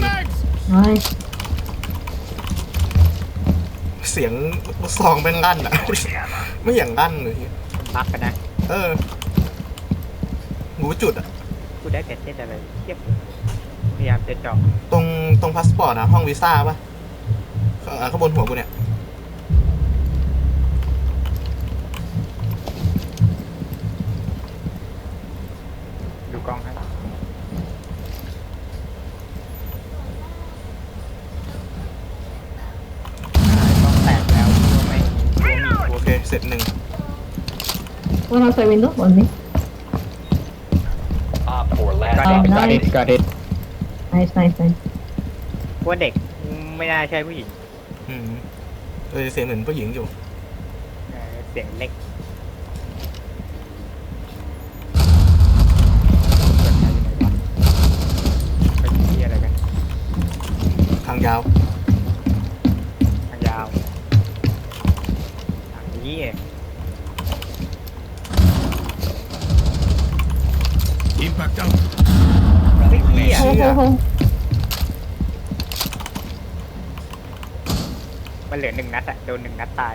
Nice. เสียงซองเป็นลั่นอะ ไม่อย่างลั่นเลยบักกันนะ เออหูจุดอะ กูได้แต่เต้นอะไรเทียบพยายามจะเจาะตรงตรงพาสปอร์ตอะห้องวีซ่าป่ะข้างอ่าข้างบนหัวกูเนี่ย ดูกล้องให้กล้องแตกแล้วกลัวไม่กลัวมีกลัว โอ เคเสร็จหนึ่ง One outside window, one me. Op 4 last Got it, operator got it, standing. got it Nice, nice, nice. กลัวเด็กไม่น่าใช่ผู้หญิงอืมเออเสียงเหมือนผู้หญิงอยู่ เออเสียงเล็ก Impact out. ไม่เหี้ย Hold, hold, hold. มันเหลือหนึ่งนัดอะโดนหนึ่งนัดตาย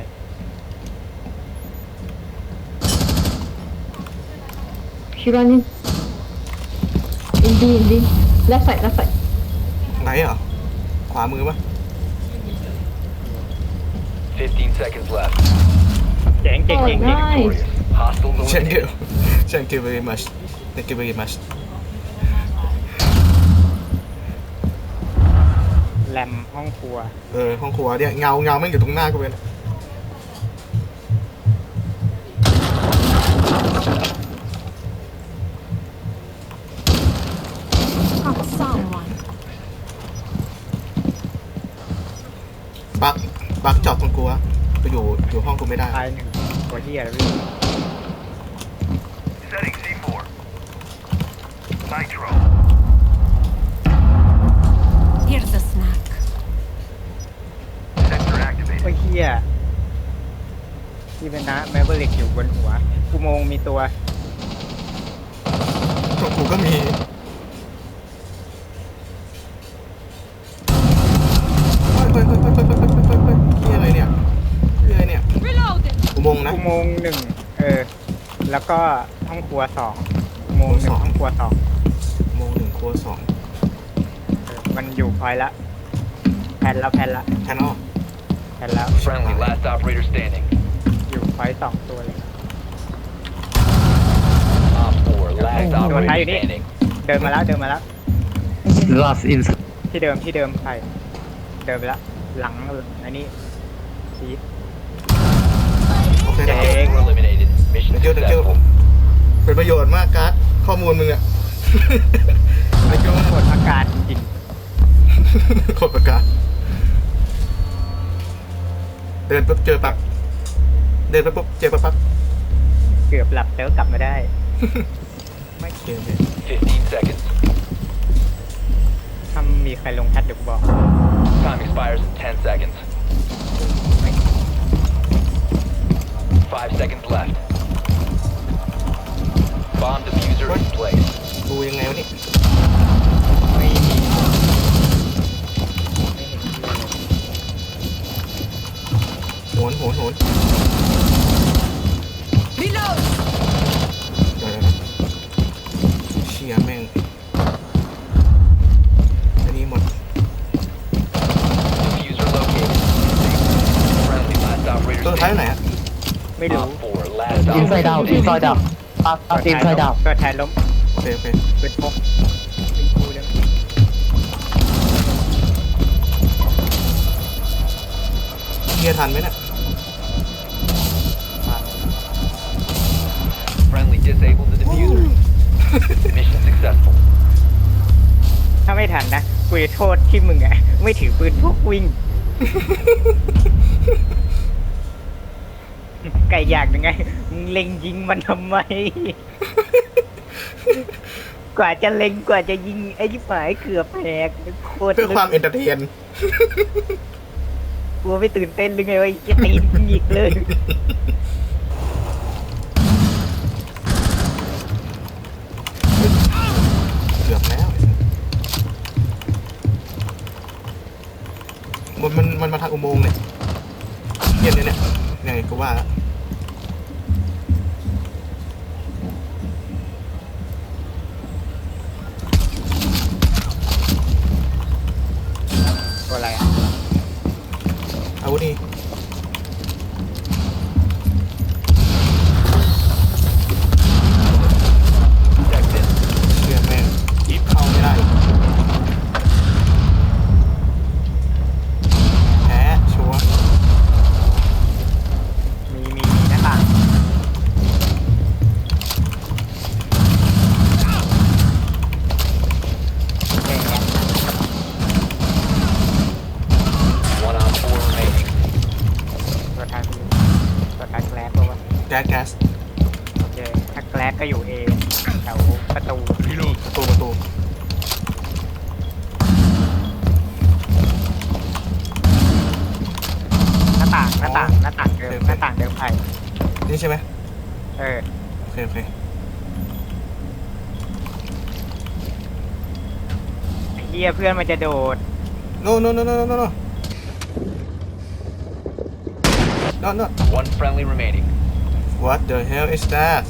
She running. In D, in D. Left side, left side. ไหนเหรอขวามือป่ะ15 seconds left. เจ๋งเจ๋ง Oh, เจ๋งเจ๋ง nice. Hostiles thank you eliminated. thank you very much thank you very much แรมห้องครัว เออห้องครัวเนี่ยเงาเงาแม่งอยู่ตรงหน้ากูเลยนะปักปักจอดตรงกูอะกูอยู่อยู่ห้องกูไม่ได้ ตายหนึ่งตัวที่อะไรไม่รู้ Setting C4. Nitro. Here's a snack. Sensor activated. ไอ้เฮียที่เป็นนะแมเบริกอยู่บนหัวอุโมงค์มีตัวตรงกูก็มี เฮ้ยเฮ้ยเฮ้ยเฮ้ยเฮ้ยเฮ้ยเฮ้ยเฮ้ยนี่อะไรเนี่ยนี่อะไรเนี่ย Reloaded. อุโมงค์นะ อุโมงค์หนึ่งเออ แล้วก็ห้องครัวสองอุโมงค์หนึ่งสองห้องครัวสองอุโมง ค์หนึ่งครัวสองเออมันอยู่พอยละ แพนละแพนละแพนอลแพนแล้ว Friendly last operator standing. อยู่พอยสองตัวเลย Op 4 last Oh, operator hay đấy. standing. เดินมาแล้วเดินมาแล้ว Last in ที่เดิมที่เดิมไปเดินไปแล้วหลังอันนี้ชีสโอเคเจ๋นะง Four eliminated. Mission Thank you, thank you. successful. เป็นประโยชน์มากการ์ดข้อมูลมึงอะ ไม่ช่วงหมดอาการจริงกดประกาศเดินปุ๊บเจอปั๊บเดินไปปุ๊บเจอปั๊บปั๊บๆ เกือบหลับแล้วกลับมาได้ ไม่โอเคโอเค15 seconds. ถ้ามีใครลงแพทเดี๋ยวกูบอก Time expires in 10 seconds. 5 seconds left. Bomb diffuser in place. ดูยังไงวะนี่ไนโหนโหน Reload. เดี๋ยวนะเชียแม่งอันนี้หมด Diffuser located. Friendly last ตัว operator สุดท้ายไหน standing. อะไม่รู้ Op 4 last inside operator out, standing. inside out. Up, ตัว up, แทน inside ล้ม out. ตัวแทนล้มโอเคโอเคเป็นพกเป็นกูเลยเคลียร์ทันไหมเนี่ย Friendly disabled the diffuser. Mission successful. ถ้าไม่ทันนะกูจะโทษที่มึงอะไม่ถือปืนพกวิ่ง ไก่อย่างหนึ่งไงมึงเล็งยิงมันทำไม กว่าจะเล็งกว่าจะยิงไอ้ที่หมายเกือบแหกโคตรเพื่อความเอนเตอร์เทนกลัวไม่ตื่นเต้นหรือไงวะไอ้ตีนหยิกเลยเกือบแล้วโดนแทนล้มโอเคโอเคโดนแทนล้ม โอเค โดนแทนล้ม โอเค โดนแทนล้ม โอเค มันมาทางอุโมงค์เนี่ยเนี่ยเนี่ยเนี่ยเนี่ยกูว่า ม็กก็อยู่เองแถวประตูประตูประตูหน้าต่างหน้าต่างหน้าต่างเดิมหน้าต่างเดิมไผ่นี่ใช่ไหมเออโอเคโอเคเฮียเพื่อนมันจะโดดโน่โน่โน่โน่โน่โน่โน่ One friendly remaining What the hell is that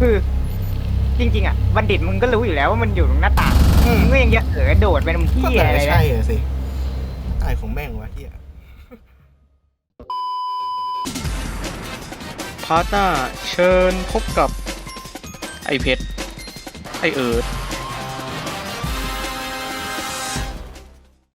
คือ จริง ๆ อะ บัณฑิตมึงก็รู้อยู่แล้วว่ามันอยู่ตรงหน้าต่างอืมมึงก็ยังจะเออโดดไปตรงที่ก็อะไรแต่นะใช่อะสิไอ้ของแม่งวะเฮียพาร์ทหน้าเชิญพบกับ ไอเพชรไอเอิร์ธ